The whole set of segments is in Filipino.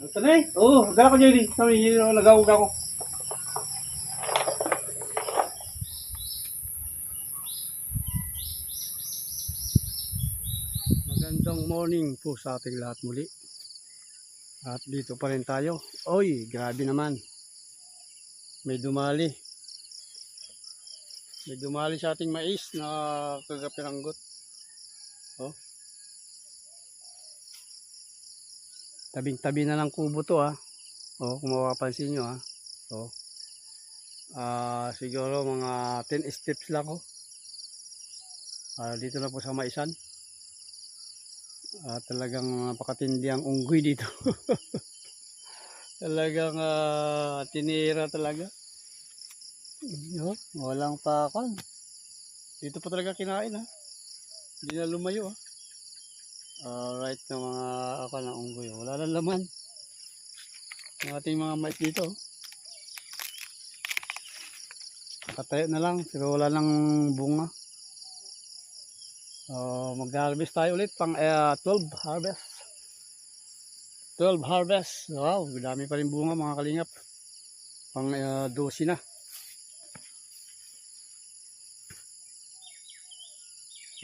Ito na eh. Oo, gala ko Jerry. Sabi, nagawag ako. Magandang morning po sa ating lahat muli. At dito pa rin tayo. Oy, grabe naman. May dumali. May dumali sa ating mais na kagapiranggot. Oh. Tabing-tabi na ng kubo to ah. Oh, kung mapapansin nyo ah. Oh. Ah, siguro mga 10 steps lang oh. Ah, dito na po sa maisan. Ah, talagang napakatindi ang unggoy dito. talagang ah, tinira talaga. Yo, walang pakon. Dito pa talaga kinain ha. Hindi na lumayo ha. Alright ng mga ako ng unggoy. Wala lang laman. Ang ating mga mais dito. oh. Nakatayo na lang pero wala nang bunga. Uh, mag-harvest tayo ulit pang eh, 12 harvest. 12 harvest. Wow, dami pa rin bunga mga kalingap. Pang uh, 12 na.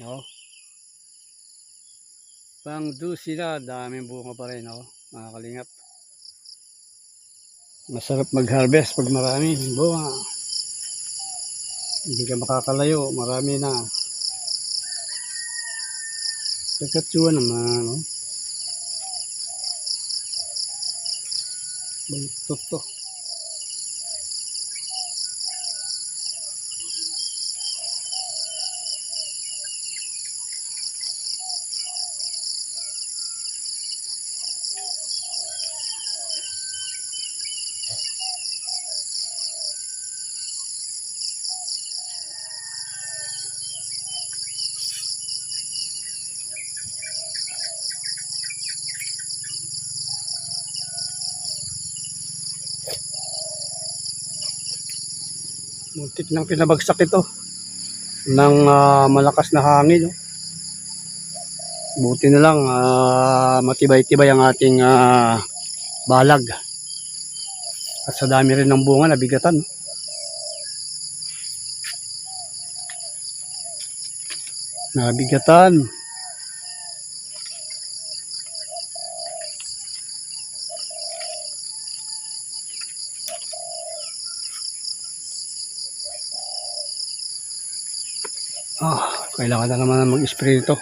No. Pang 12 na, daming bunga pa rin, no? Mga kalingap. Masarap mag-harvest pag marami bunga. Hindi ka makakalayo, marami na. Pagkatsua naman, no? Baluktot to. Muntik nang pinabagsak ito ng ah, malakas na hangin. No? Buti na lang ah, matibay-tibay ang ating ah, balag. At sa dami rin ng bunga nabigatan. no? Nabigatan. Ah, kailangan na naman mag-spray nito.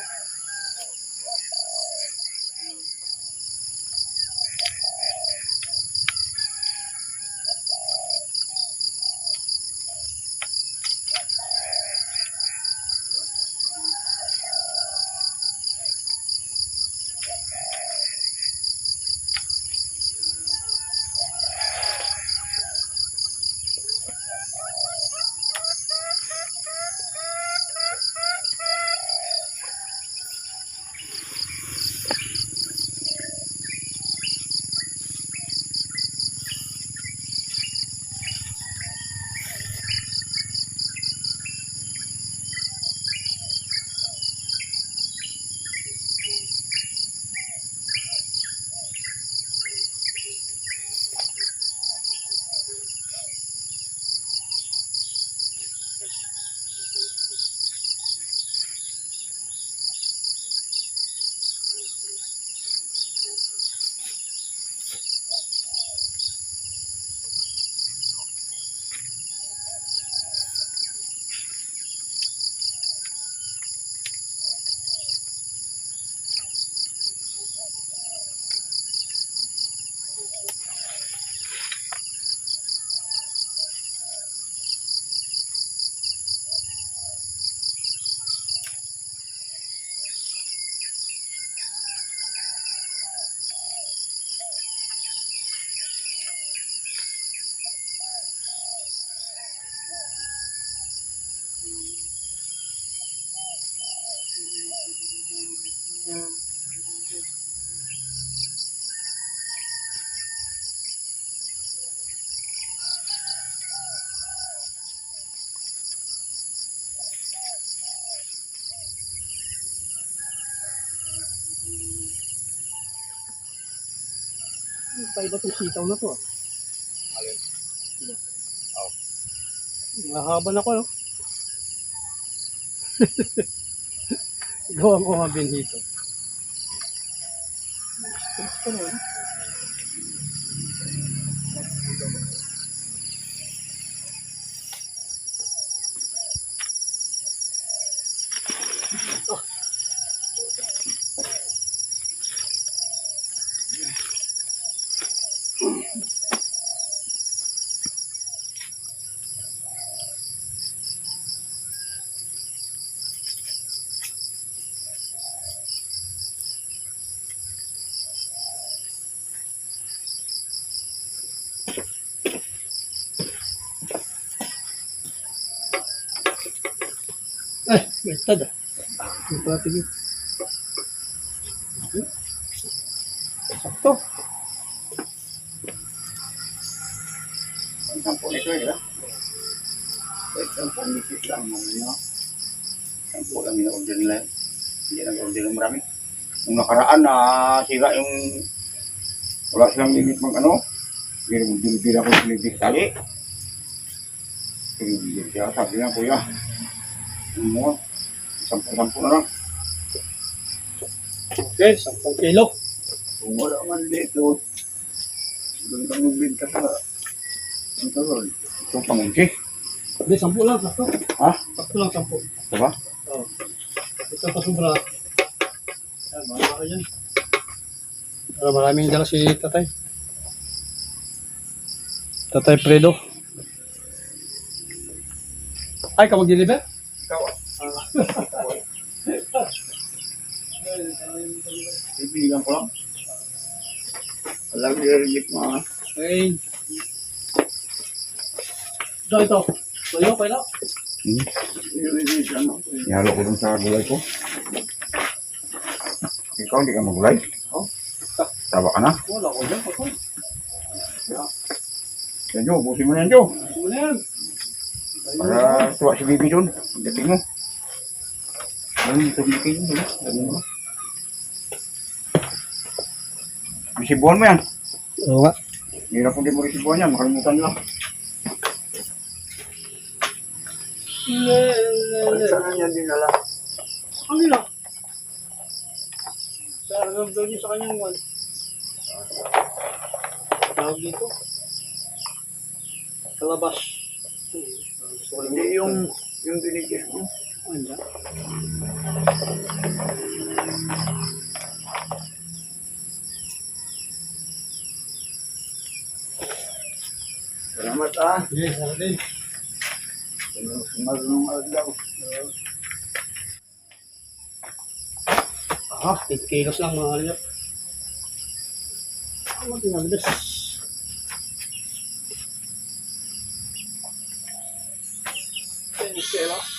Paiba itong sitaw na to ah. Alin? Diba? Oh. Mahaba na ko no? Gawa ko nga binhito. Ito na eh. Ay, may tad ah. May platigin. Sakto. Ang sampo nito eh, diba? Wait, ang panitis lang mo nyo. Sampo lang yung order nila. Hindi nag-order ng marami. Nung nakaraan na sira yung wala silang limit mag ano. Binibili ako ng limit tali. Binibili siya. Sabi nga kuya. Ano mo? Sampo-sampo na lang. Okay, 10 kilo. Kung wala man dito, doon ka magbinta sa ang tulol. Ito pangunsi. Hindi, 10 lang. Sakto. Ha? Sakto lang 10. Ito ba? Oo. Ito pa sobra. Ayan, dyan. Para maraming dala si tatay. Tatay Fredo. Ay, ka mag-deliver? Ikaw ah. Ibigan ko lang. Alam niyo rin mo ah. Ay. Ito, ito. Tuyo, okay lang. Hmm? Ihalo ko dun sa gulay ko. Ikaw hindi ka magulay? Oh. Taba ka na? Wala ko dyan. Ako. Yan Jo, busin mo. Ano na yan? Para tuwa si Bibi dun. Dating mo. Ano yung tubig kayo dun? Lagi mo. Resibuan mo yan. Oo nga. Hirap kung di mo resibuan yan. Makalimutan lang. Dinala? Sa kanila. Sa aragam daw niya sa kanyang one. Tawag dito. Kalabas. Gusto ko Hindi yung yung binigyan mo. Ano? Salamat ah. Yes, din. Marunong adlaw. Ah, 8 kilos lang mga kalingap. Ano tinagdas? Ten kilo.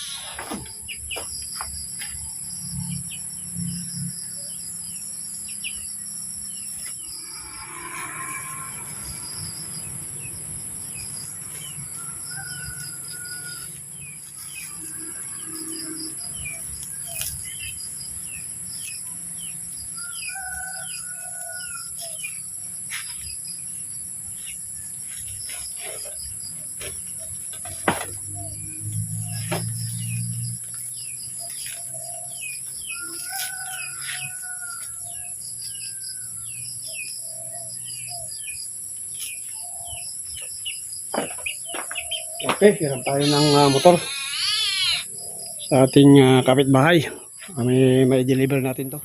Okay, hiram tayo ng ah, motor sa ating ah, kapitbahay. Kami may deliver natin to.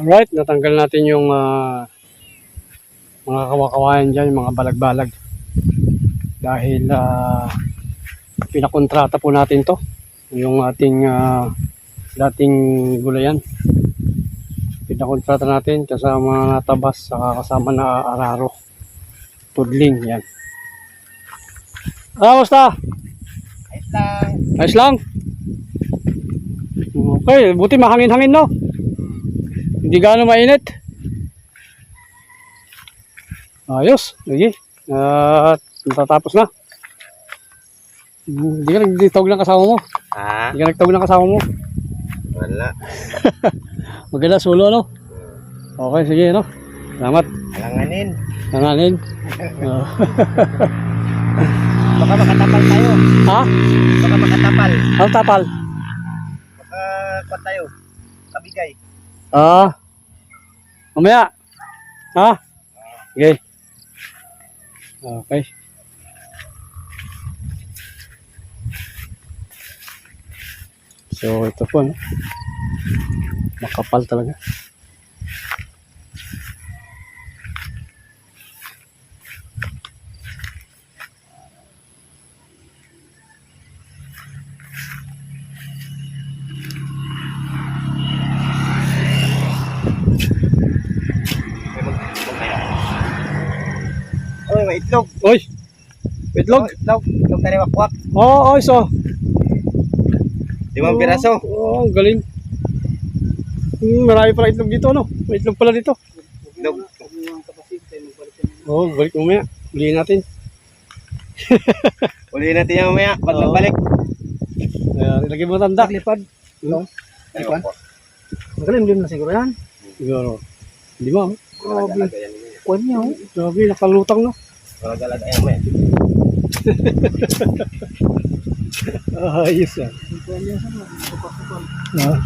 Alright, natanggal natin yung ah, mga kawakawayan dyan, yung mga balag-balag. Dahil ah, pinakontrata po natin to. Yung ating ah, dating gulayan. Pinakontrata natin kasama na tabas, saka kasama na araro. Tudling, yan. Ah, basta? Ayos lang. Ayos lang. Okay, buti mahangin-hangin no. Hindi gaano mainit. Ayos, sige. At matatapos na. Hindi ka nagtawag ng kasama mo. Ha? Hindi ka nagtawag ng kasama mo. Wala. Maganda solo no. Okay, sige no. Salamat. Alanganin. Nanganin. Ah. Baka makatapal tayo. ha? Baka makatapal. Ano tapal? Baka pa tayo. Kabigay. Ah. Mamaya. Ha? Okay. Okay. So, ito po, no? Makapal talaga. Itlog. Uy! Itlog? Oh, itlog. Itlog tayo wakwak. Oo, oh, oh, so. Limang piraso. Oo, oh, galing. Hmm, marami pala itlog dito, no? May itlog pala dito. Itlog. Oo, oh, balik mamaya. Ulihin natin. Ulihin natin yan mamaya. Pag Oo. nagbalik. Ayan, ilagay mo tanda. Lipad. Hmm? Ay, Lipad? Magaling din na siguro yan. Siguro. Hindi mo. Grabe. Talaga yan. Kuwan niya, oh. Grabe, nakalutang, no? Talaga yan mamaya. Ah, ayos yan. Ah.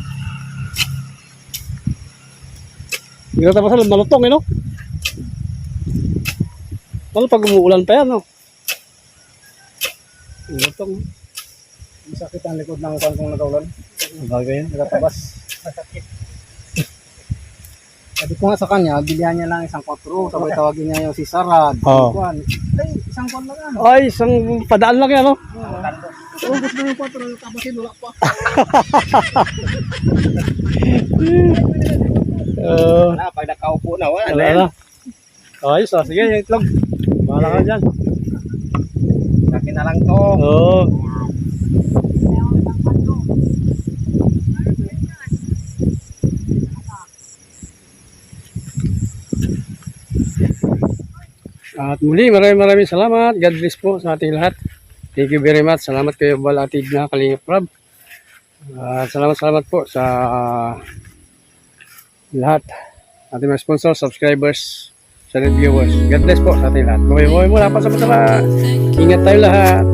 Hindi na tapos malutong, eh, no? Ano pag umuulan pa yan, no? Malutong. Masakit ang likod ng kuwan kong nagaulan. Bagay yan. Nagatabas. Masakit. Sabi ko nga sa kanya, bilihan niya lang isang kwatro. Sabay tawagin niya yung si Sarad. Oo. Kuwan. Ay, isang kuwan lang yan. Ay, isang padaan lang yan, no? Oo, gusto mo yung kwatro. Tabasin, wala pa. Uh, Wala, pag nakaupo na, wala na wala na. Ayos, ah. Sige, yung itlog. Bahala ka dyan. Sa akin na lang to. Oo. At muli, maraming maraming salamat. God bless po sa ating lahat. Thank you very much. Salamat kayo, Balatid na Kalingap Rob. At salamat, salamat po sa ah, lahat. Ating mga sponsors, subscribers, sa viewers. God bless po sa ating lahat. Buhay-buhay mula pa sa. Ingat tayo lahat.